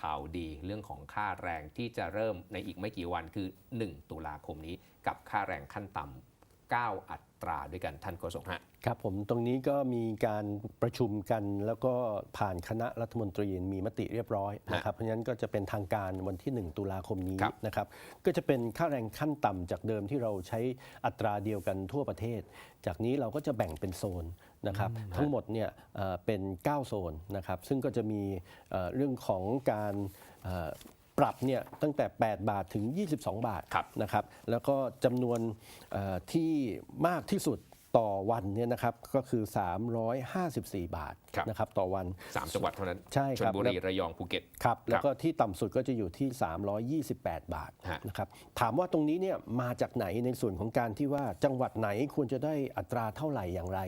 ข่าวดีเรื่องของค่าแรงที่จะเริ่มในอีกไม่กี่วันคือ 1 ตุลาคมนี้กับค่าแรงขั้นต่ำ 9 อัตราด้วยกันท่านโฆษกฮะครับผมตรงนี้ก็มีการประชุมกันแล้วก็ผ่านคณะรัฐมนตรีมีมติเรียบร้อยนะครับเพราะฉะนั้นก็จะเป็นทางการวันที่ 1 ตุลาคมนี้ครับนะครับก็จะเป็นค่าแรงขั้นต่ำจากเดิมที่เราใช้อัตราเดียวกันทั่วประเทศ จากนี้เราก็จะแบ่งเป็นโซนนะครับทั้งหมดเนี่ยเอ่อเป็น 9 โซนนะครับซึ่งก็จะมีเอ่อเรื่องของการเอ่อ ปรับเนี่ยตั้งแต่ 8 บาทถึง 22 บาทครับนะครับ แล้วก็จำนวนเอ่อที่มากที่สุดต่อวันเนี่ยนะครับก็คือ 354 บาทครับนะครับต่อวัน 3 จังหวัดเท่านั้น ใช่ชคลรับบุรี ระยอง ภูเก็ตครับแล้วก็ที่ต่ำสุดก็จะอยู่ที่ 328 บาทฮะนะครับถามว่าตรงนี้เนี่ยมาจากไหนในส่วนของการที่ว่าจังหวัดไหนควรจะได้อัตราเท่าไหร่อย่างไร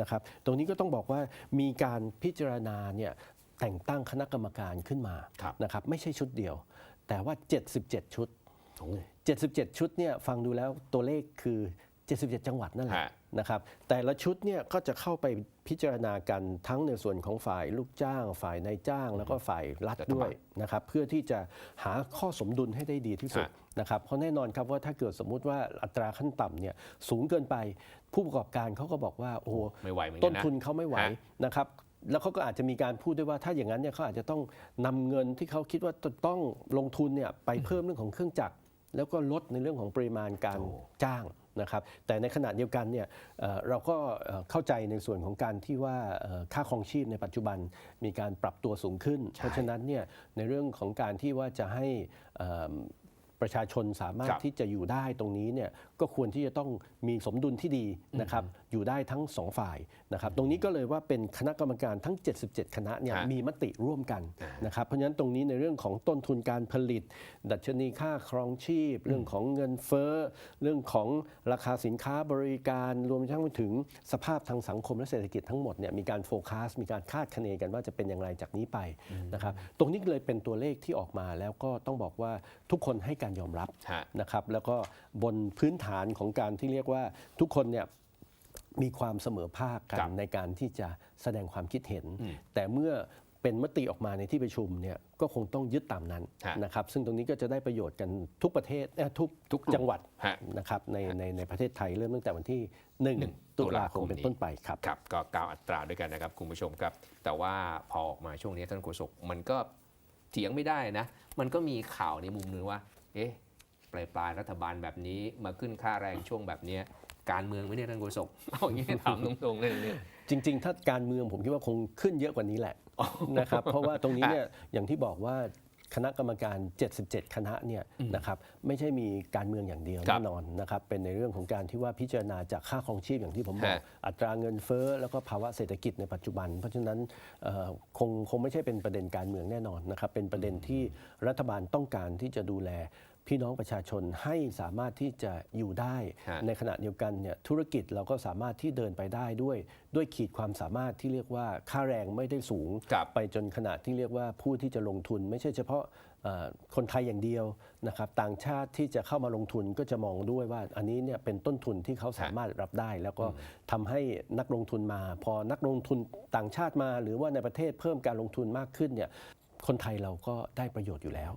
นะครับ ตรงนี้ก็ต้องบอกว่ามีการพิจารณาเนี่ย แต่งตั้งคณะกรรมการขึ้นมาครับนะครับไม่ใช่ชุดเดียว แต่ว่า 77 ชุดโอ้77 ชุดเนี่ยฟังดูแล้วตัวเลขคือ 77 จังหวัดนั่นแหละฮะนะครับแต่ละชุดเนี่ยก็จะเข้าไปพิจารณากันทั้งในส่วนของฝ่ายลูกจ้าง ฝ่ายนายจ้าง แล้วก็ฝ่ายรัฐรัฐบาลด้วยนะครับเพื่อที่จะหาข้อสมดุลให้ได้ดีที่สุดฮะนะครับเพราะแน่นอนครับว่าถ้าเกิดสมมุติว่าอัตราขั้นต่ำเนี่ยสูงเกินไปผู้ประกอบการเขาก็บอกว่าโอ้โหไม่ไหวเหมือนกัต้นนนะทุนเขาไม่ไหวฮะนะครับ แล้วเขาก็อาจจะมีการพูดด้วยว่าถ้าอย่างนั้นเนี่ยเขาอาจจะต้องนำเงินที่เขาคิดว่าจะต้องลงทุนเนี่ยไปเพิ่มเรื่องของเครื่องจักร แล้วก็ลดในเรื่องของปริมาณการโอ้จ้างนะครับแต่ในขณะเดียวกันเนี่ยเอ่อเราก็เอ่อเข้าใจในส่วนของการที่ว่าเอ่อค่าครองชีพในปัจจุบันมีการปรับตัวสูงขึ้น เพราะฉะนั้นเนี่ยในเรื่องของการที่ว่าจะให้เอ่อ ประชาชนสามารถครับที่จะอยู่ได้ตรงนี้เนี่ยก็ควรที่จะต้องมีสมดุลที่ดีนะครับอยู่ได้ทั้งสองฝ่ายนะครับตรงนี้ก็เลยว่าเป็นคณะกรรมการทั้ง 77 คณะเนี่ยฮะมีมติร่วมกันอ่านนะครับเพราะฉะนั้นตรงนี้ในเรื่องของต้นทุนการผลิต ดัชนีค่าครองชีพ เรื่องของเงินเฟ้อเรื่องของราคาสินค้าบริการรวมทั้งไปถึงสภาพทางสังคมและเศรษฐกิจทั้งหมดเนี่ยมีการโฟกัสมีการคาดคะเนกันว่าจะเป็นอย่างไรจากนี้ไปนะครับตรงนี้เลยเป็นตัวเลขที่ออกมาแล้วก็ต้องบอกว่าทุกคนให้การยอมรับฮะนะครับ แล้วก็บนพื้นฐานของการที่เรียกว่าทุกคนเนี่ยมีความเสมอภาคกัครันบในการที่จะแสดงความคิดเห็นอืมแต่เมื่อเป็นมติออกมาในที่ประชุมเนี่ยก็คงต้องยึดตามนั้นฮะนะครับ ซึ่งตรงนี้ก็จะได้ประโยชน์กันทุกประเทศเอ่อทุกทุกกลุ่มจังหวัดฮะนะครับในในในประเทศไทยเริ่มตั้งแต่วันที่หนึ่ง1ตุลาคมตุลาคมเป็นนี้ต้นไปครับครับก็กาวอัตราด้วยกันนะครับคุณผู้ชมครับ แต่ว่าพอออกมาช่วงนี้ท่านโฆษกมันก็เถียงไม่ได้นะ มันก็มีข่าวในมุมนึงว่า เอ๊ะปลายปลายรัฐบาลแบบนี้มาขึ้นค่าแรงช่วงแบบนี้การเมืองไม่เนี่ยท่านโฆษกเอาอย่างนี้ถามตรงๆเลยเนี่ยจริง ๆ ถ้าการเมืองผมคิดว่าคงขึ้นเยอะกว่านี้แหละนะครับเพราะว่าตรงนี้เนี่ยอย่างที่บอกว่า คณะกรรมการ 77 คณะเนี่ยนะครับไม่ใช่มีการเมืองอย่างเดียวครับแน่นอนนะครับเป็นในเรื่องของการที่ว่าพิจารณาจากค่าครองชีพอย่างที่ผมบอกฮะอัตราเงินเฟ้อแล้วก็ภาวะเศรษฐกิจในปัจจุบัน เพราะฉะนั้นเอ่อคงคงไม่ใช่เป็นประเด็นการเมืองแน่นอนนะครับเป็นประเด็นที่รัฐบาลต้องการที่จะดูแล พี่น้องประชาชนให้สามารถที่จะอยู่ได้ฮะในขณะเดียวกันเนี่ยธุรกิจเราก็สามารถที่เดินไปได้ด้วย ด้วยขีดความสามารถที่เรียกว่าค่าแรงไม่ได้สูงครับไปจนขนาดที่เรียกว่าผู้ที่จะลงทุน ไม่ใช่เฉพาะเอ่อคนไทยอย่างเดียวนะครับต่างชาติที่จะเข้ามาลงทุนก็จะมองด้วยว่าอันนี้เนี่ยเป็นต้นทุนที่เขาสามารถรับได้ แล้วก็ทำให้นักลงทุนมา พอนักลงทุนต่างชาติมา หรือว่าในประเทศเพิ่มการลงทุนมากขึ้นเนี่ยคนไทยเราก็ได้ประโยชน์อยู่แล้ว